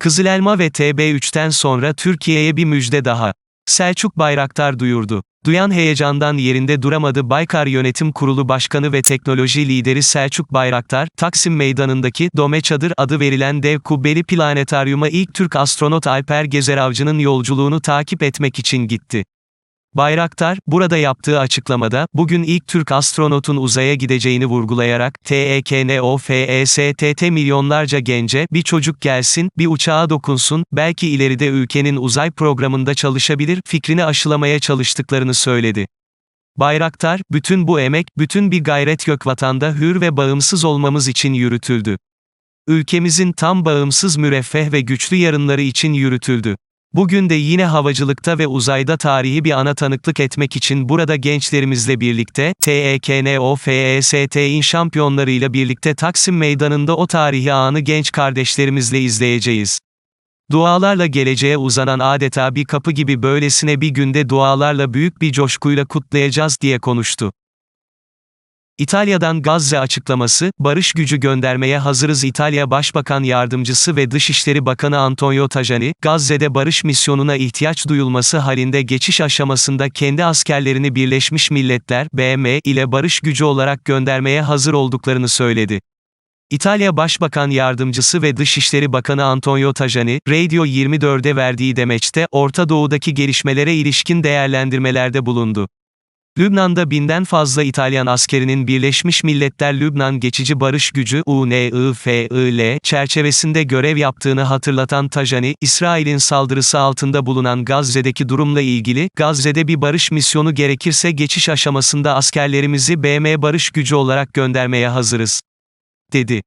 Kızılelma ve TB3'ten sonra Türkiye'ye bir müjde daha. Selçuk Bayraktar duyurdu. Duyan heyecandan yerinde duramadı Baykar Yönetim Kurulu Başkanı ve teknoloji lideri Selçuk Bayraktar, Taksim Meydanı'ndaki Dome Çadır adı verilen dev kubbeli planetaryuma ilk Türk astronot Alper Gezer Avcı'nın yolculuğunu takip etmek için gitti. Bayraktar, burada yaptığı açıklamada, bugün ilk Türk astronotun uzaya gideceğini vurgulayarak, E TEKNOFESTT milyonlarca gence, bir çocuk gelsin, bir uçağa dokunsun, belki ileride ülkenin uzay programında çalışabilir, fikrini aşılamaya çalıştıklarını söyledi. Bayraktar, bütün bu emek, bütün bir gayret gökvatanda hür ve bağımsız olmamız için yürütüldü. Ülkemizin tam bağımsız müreffeh ve güçlü yarınları için yürütüldü. Bugün de yine havacılıkta ve uzayda tarihi bir ana tanıklık etmek için burada gençlerimizle birlikte, TEKNOFEST'in şampiyonlarıyla birlikte Taksim Meydanı'nda o tarihi anı genç kardeşlerimizle izleyeceğiz. Dualarla geleceğe uzanan adeta bir kapı gibi böylesine bir günde dualarla büyük bir coşkuyla kutlayacağız diye konuştu. İtalya'dan Gazze açıklaması, barış gücü göndermeye hazırız İtalya Başbakan Yardımcısı ve Dışişleri Bakanı Antonio Tajani, Gazze'de barış misyonuna ihtiyaç duyulması halinde geçiş aşamasında kendi askerlerini Birleşmiş Milletler, BM, ile barış gücü olarak göndermeye hazır olduklarını söyledi. İtalya Başbakan Yardımcısı ve Dışişleri Bakanı Antonio Tajani, Radio 24'e verdiği demeçte, Orta Doğu'daki gelişmelere ilişkin değerlendirmelerde bulundu. Lübnan'da binden fazla İtalyan askerinin Birleşmiş Milletler Lübnan Geçici Barış Gücü UNIFIL çerçevesinde görev yaptığını hatırlatan Tajani, İsrail'in saldırısı altında bulunan Gazze'deki durumla ilgili, Gazze'de bir barış misyonu gerekirse geçiş aşamasında askerlerimizi BM Barış Gücü olarak göndermeye hazırız, dedi.